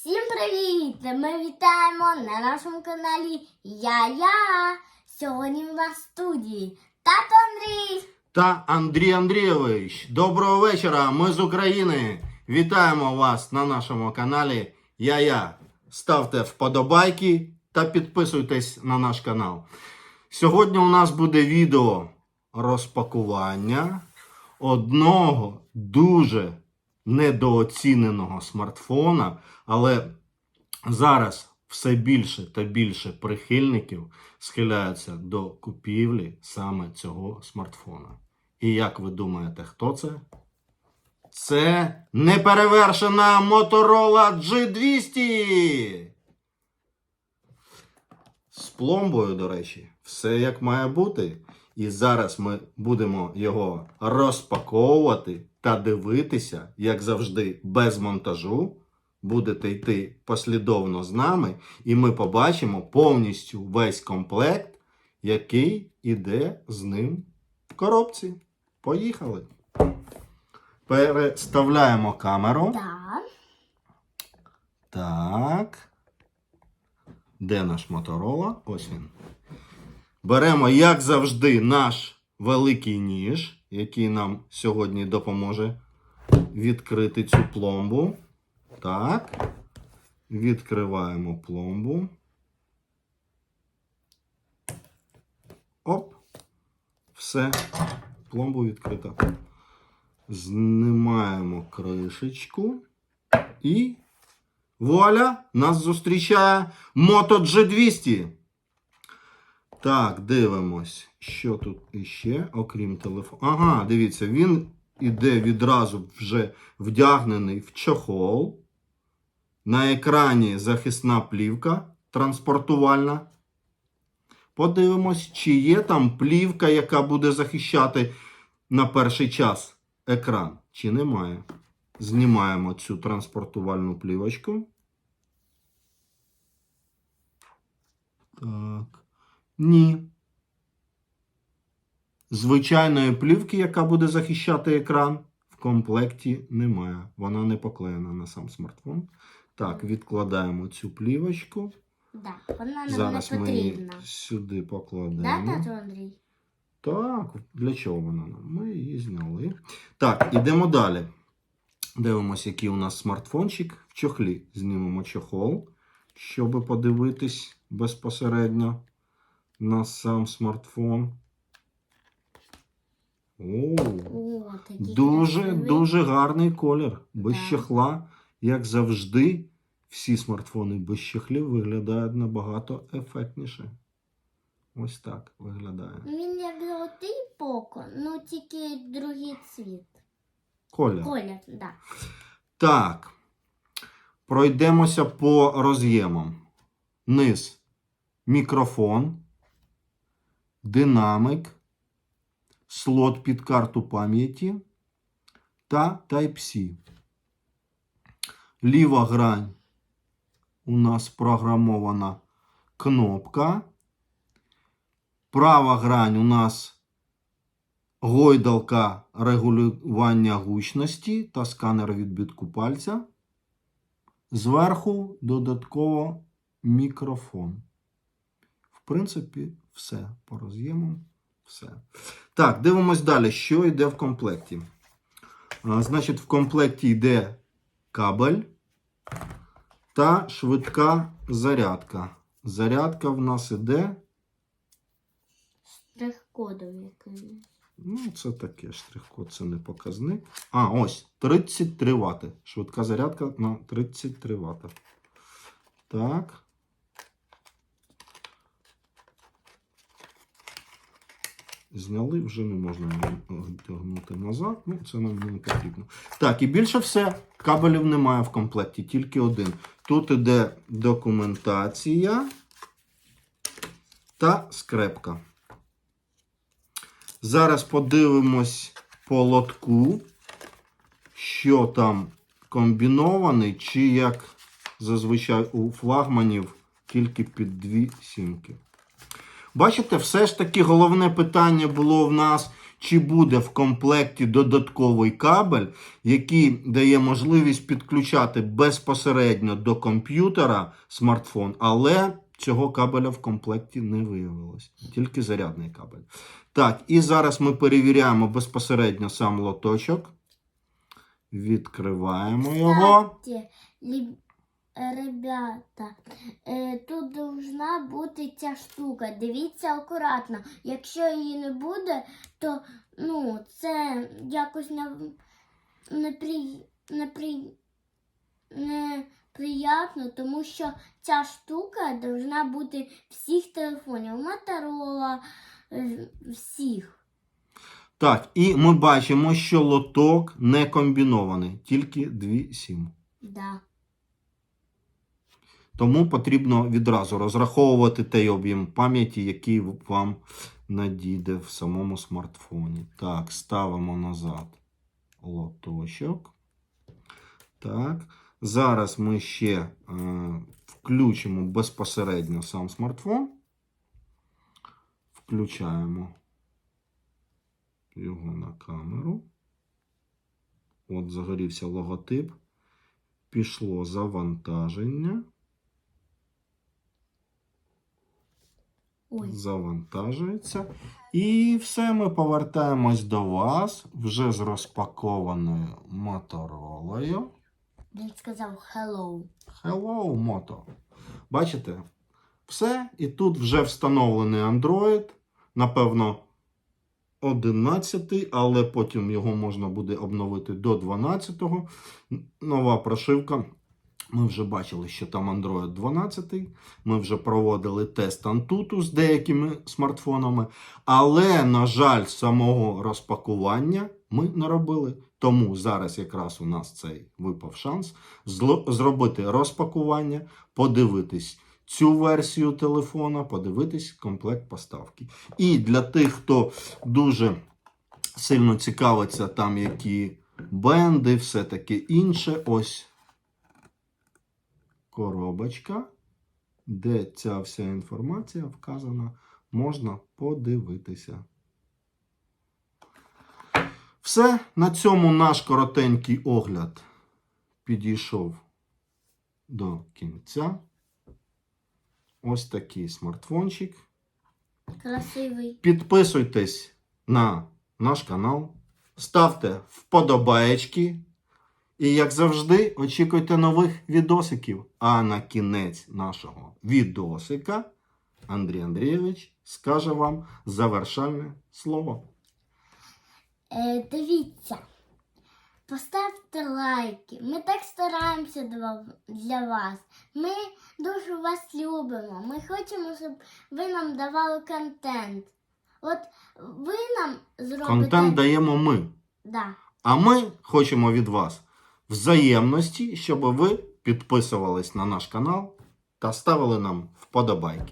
Всім привіт! Ми вітаємо на нашому каналі Я-Я. Сьогодні в нас в студії тато Андрій. та Андрій Андрійович. Доброго вечора. Ми з України. Вітаємо вас на нашому каналі Я-Я. Ставте вподобайки та підписуйтесь на наш канал. Сьогодні у нас буде відео розпакування одного дуже недооціненого смартфона, але зараз все більше та більше прихильників схиляються до купівлі саме цього смартфона. І як ви думаєте, хто це? Це неперевершена Motorola G200! З пломбою, до речі, все як має бути. І зараз ми будемо його розпаковувати та дивитися, як завжди, без монтажу. Будете йти послідовно з нами, і ми побачимо повністю весь комплект, який іде з ним в коробці. Поїхали. Переставляємо камеру. Так. Так. Де наш Моторола? Ось він. Беремо, як завжди, наш великий ніж, який нам сьогодні допоможе відкрити цю пломбу. Так. Відкриваємо пломбу. Оп. Все. Пломбу відкрита. Знімаємо кришечку. І Вуаля! Нас зустрічає Moto G200. Так, дивимось, що тут іще, окрім телефону. Ага, дивіться, він іде відразу вже вдягнений в чохол. На екрані захисна плівка транспортувальна. Подивимось, чи є там плівка, яка буде захищати на перший час екран, чи немає. Знімаємо цю транспортувальну плівочку. Так. Ні. Звичайної плівки, яка буде захищати екран, в комплекті немає. Вона не поклеєна на сам смартфон. Так, відкладаємо цю плівочку. Да. Вона нам Зараз не ми її потрібна. сюди Да, покладемо. Андрій? Так, для чого вона нам? Ми її зняли. Так, ідемо далі. Дивимося, який у нас смартфончик. В чохлі знімемо чохол, щоб подивитись безпосередньо на сам смартфон. О, О, такий дуже, красивий. дуже гарний колір. Без Да. чехла, як завжди, всі смартфони без чехлів виглядають набагато ефектніше. Ось так виглядає. Він як золотий поко, ну тільки другий цвіт. Колір. Колір, да. Так. Пройдемося по роз'ємам. Низ мікрофон, динамик, слот під карту пам'яті та Type-C. Ліва грань у нас програмована кнопка. Права грань у нас гойдалка регулювання гучності та сканер відбитку пальця. Зверху додатково мікрофон. В принципі, все. По роз'ємам все. Так, дивимось далі, що йде в комплекті. А, значить, в комплекті йде кабель та швидка зарядка. Зарядка в нас іде. Штрих-кодовий. Ну, це таке штрих-код, це не показник. А, ось 33 Вт. Швидка зарядка на 33 Вт. Так. Зняли, вже не можна тягнути назад. Ну, це нам не потрібно. Так, і більше все, кабелів немає в комплекті, тільки один. Тут іде документація та скрепка. Зараз подивимось по лотку, що там комбінований, чи як зазвичай у флагманів тільки під дві сімки. Бачите, все ж таки головне питання було в нас, чи буде в комплекті додатковий кабель, який дає можливість підключати безпосередньо до комп'ютера смартфон, але цього кабеля в комплекті не виявилось, тільки зарядний кабель. Так, і зараз ми перевіряємо безпосередньо сам лоточок. Відкриваємо його. Ребята, е, тут должна бути ця штука. Дивіться акуратно. Якщо її не буде, то ну, це якось не, непри, непри, неприятно, тому що ця штука должна бути всіх телефонів. Motorola, е, всіх. Так, і ми бачимо, що лоток не комбінований, тільки дві сім. Да. Тому потрібно відразу розраховувати той об'єм пам'яті, який вам надійде в самому смартфоні. Так, ставимо назад лоточок. Так. Зараз ми ще е, включимо безпосередньо сам смартфон. Включаємо його на камеру. От загорівся логотип. Пішло завантаження. Ой. Завантажується. І все, ми повертаємось до вас вже з розпакованою моторолою. Він сказав hello. Hello, Moto. Бачите? Все. І тут вже встановлений Android. Напевно, 11, але потім його можна буде обновити до 12. Нова прошивка. Ми вже бачили, що там Android 12. Ми вже проводили тест Antutu з деякими смартфонами. Але, на жаль, самого розпакування ми не робили. Тому зараз якраз у нас цей випав шанс зробити розпакування, подивитись цю версію телефона, подивитись комплект поставки. І для тих, хто дуже сильно цікавиться, там які бенди, все таке інше, ось коробочка, де ця вся інформація вказана, можна подивитися. Все, на цьому наш коротенький огляд підійшов до кінця. Ось такий смартфончик. Красивий. Підписуйтесь на наш канал, ставте вподобаєчки. І, як завжди, очікуйте нових відосиків. А на кінець нашого відосика Андрій Андрійович скаже вам завершальне слово. Е, дивіться, поставте лайки. Ми так стараємося для- вас. Ми дуже вас любимо. Ми хочемо, щоб ви нам давали контент. От ви нам зробите. Контент даємо ми. Да. А ми хочемо від вас взаємності, щоб ви підписувались на наш канал та ставили нам вподобайки.